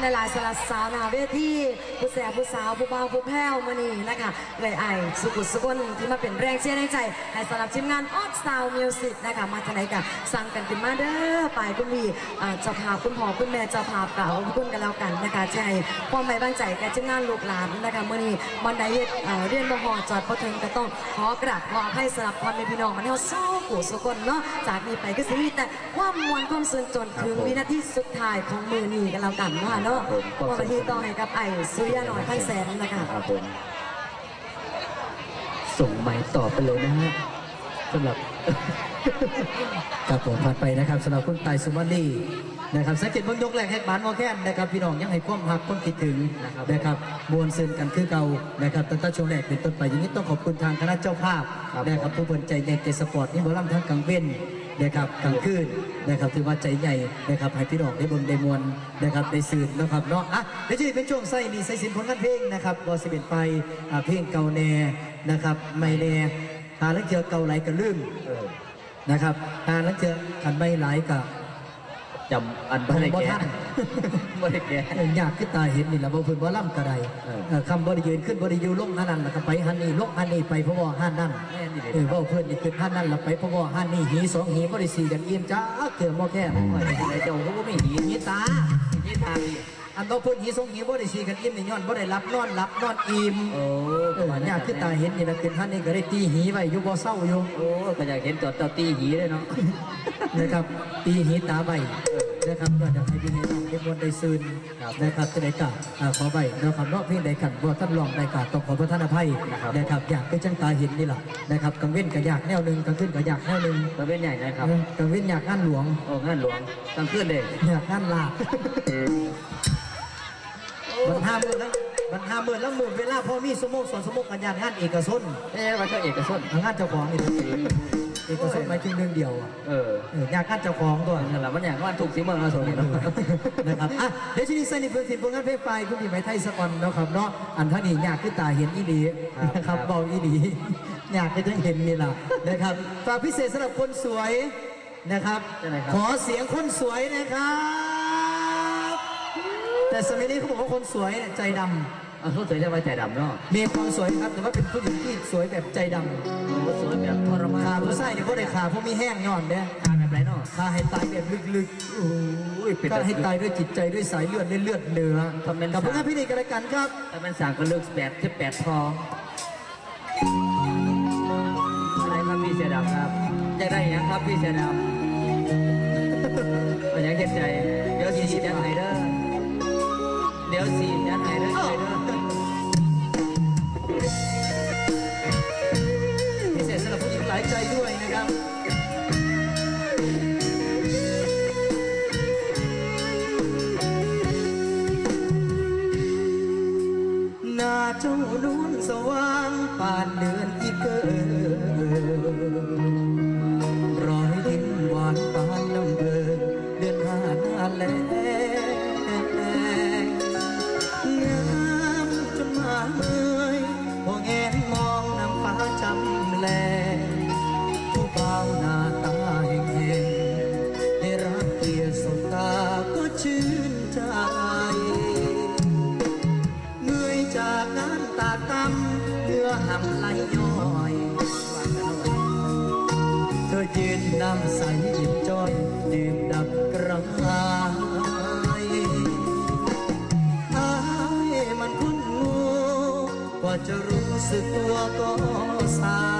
หลายๆสำหรับสาวหนาเวทีผู้แสบผู้สาวผู้เบาผู้แพ้วมานี่นะคะเลยไอสุกุสุกนที่มาเป็นแรงเชียร์ในใจให้สำหรับทีมงานออดซาวมิวสิกนะคะมาทางไหนกันสั่งกันขึ้นมาเด้อไปคุณวีเจ้าภาพคุณพ่อคุณแม่เจ้าภาพกล่าวขอบคุณกันแล้วกันนะคะใจความไม่บ้างใจแก่ทีมงานลูกหลานนะคะมื่อนี้บันไดเอเรียนมหอจอดพอถึงก็ต้องขอกราบขอให้สำหรับความเป็นพี่น้องมันเท่าสู้ผู้สุกนเนาะจากนี้ไปก็สิมีแต่ความมวลความสุนจนถึงวินาทีสุดท้ายของมือนี้กันแล้วกันเนาะนาะครับผมวันที่ต่อให้กับไอ้สุริยะหน่อยพันแสนนะคะครับผมส่งไม้ต่อไปเลยนะฮะสำหรับ ครับผมผ่านไปนะครับสำหรับคุณตายสุมาลีนะครับสังเกตบิ่งยกแรกแฮกบานมอแค้นนะครับพี่น้องยังให้ความหักความคิดถึงนะครับมวลซึนกันคือเก่านะครับตั้งแต่ช่วงแรกเป็นต้นไปอย่างนี้ต้องขอบคุณทางคณะเจ้าภาพนะครับผู้บนใจในเจสปอร์ตนี่บอลลัมทั้งกลางเว้นนะครับกลางคืนนะครับถือว่าใจใหญ่นะครับให้พี่น้องได้บิ่งได้มวลนะครับได้สื่นนะครับเนาะอะเดี๋ยวจะเป็นช่วงใส่นี่ใส่สินผลงานเพลงนะครับบอสิเป็นไปเพลงเก่าแน่นะครับไม่แน่ หาแล้วเจอเก่าไหลกันลืมนะครับหาแล้วเจอขันใบหลายกับจำอันบ่ได้บ่แก่ท่านบ่ได้แก่อยากขึ้นตาเห็นนี่แหละบ่เพิ่นบ่ล่ำกระไดเออเออคำบ่ได้ยืนขึ้นบ่ได้อยู่ลงหันนั่นแล้วก็ไปหันนี่ลงหันนี่ไปเพราะว่าหันนั่นแม่นอี่เด็เออเว่าเพิ่นนี่ขึ้นหันนั่นแล้วไปเพราะว่าหันนี่หีสองหีบ่ได้สี่กันอิ่มจ้าเกือบบ่แค่ว่าจังไดเจ้าเขาก็ไม่หนีหีตานี่ทา งนี่อันบ่เพิ่นหีสองหีบ่ได้สี่กันอิ่มนี่ย้อนบ่ได้รับนอนหลับนอนอิ่มโอ้เอออยากขึ้นตาเห็นนี่แล้วขึ้นหันนี่ก็ได้ตีหีไว้อยู่บ่เศร้าอยู่โอ้ก็อยากเห็นตัวเต่าตีหีเลยเนาะนะครับตีหีตาใบนะครับก็จะให้พี่น้องได้มวลได้ซืนนะครับจะได้กราบอ่าขอใบนะครับเนอกเพียงใดขันว่าท่านลองได้กราบต้องขอพระท่านอภัยนะครับอยากเป็นจังตาเห็นนี่แหละนะครับกังเว้นกับอยากแนวหนึ่งกังขึ้นกับอยากแนวหนึ่งก็เป็นใหญ่นะครับเออกังเว้นอยากงานหลวงโอ้งานหลวงตั้งขึ้นเลยอยากงานลาบ บันห้าหมื่นแล้วบันห้าหมื่นแล้วหมื่นเวลาพอมีสมมติสอนสมมติกันยานงานเอกชนเอ๊ะว่าเจ้าเอกชนงานเจ้าของนี่นะเอกชนหมายถึงเรื่องเดียวอะเออเอออยากงานเจ้าของตัวนั่นแหละมันอย่างว่าถูกสีเมืองอาสมนี่เนาะนะครับอะเดี๋ยวชนิดใส่ในเพื่อนสิผลงานเพลงไฟคุณพี่ไม้ไทยสกอนเนาะครับเนาะอันท่านี่อยากขึ้นตาเห็นอีดีนะครับเบาอีดีอยากให้ท่านเห็นนี่ล่ะนะครับฝากพิเศษสำหรับคนสวยนะครับใช่ไหมครับขอเสียงคนสวยนะครับ แต่สมัยนี้เขาบอกว่าคนสวยเนี่ยใจดำเอาเขาสวยได้ไว้ใจดำเนาะมีความสวยครับแต่ว่าเป็นผู้หญิงที่สวยแบบใจดโอ้สวยแบบทรำมานขาผู้ชายเนี่ยก็ได้ขาเพราะมีแห้งย่อนเนี่ยทานแบบไรเนาะขาให้ตายแบบลึกๆโอ้ยเป็นก็แต่ให้ตายด้วยจิตใจด้วยสายเลือดด้วยเลือดเนื้อทำเป็นกับพวกงานพิธีกันละกันครับแต่มันสั่งก็เลิกแปดที่แปดทองอะไรครับพี่เสือดำครับจะได้หยังครับพี่เสือดำเอาหยังเก็บใจเดี๋ยวสีจันไหนเด้อ เดี๋ยวสีจันไหนเด้อใจเด้อพิเศษสำหรับผู้หญิงหลายใจด้วยนะครับหน้าเจ้านวลสว่างป่านเดือน สึกตัวก็สา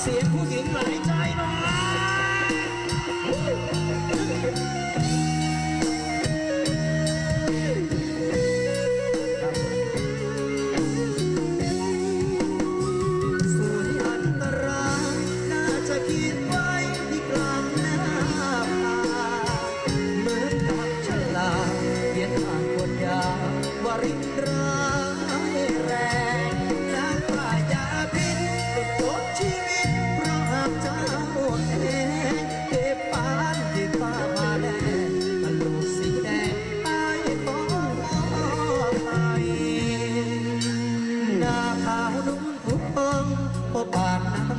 เสียงผู้หญิงหลายใจน้อย bạc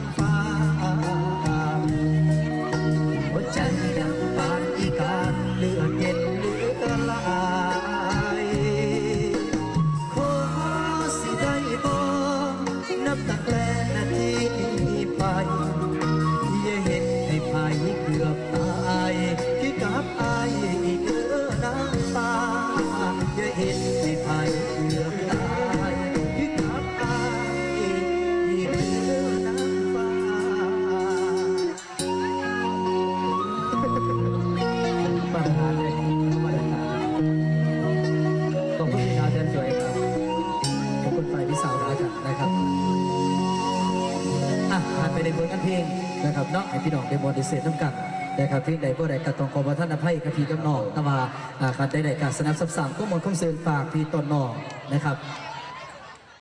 เนาะให้พี่น้องได้บอดีเซตน้ำกันนะครับเพลงใดบ่ใดก็ต้องขอประทานอภัยกับพี่กับน้องแต่ว่าการใดๆการสนับสนุนก็หมดคำเสริญฝากพี่ต้นน้องนะครับ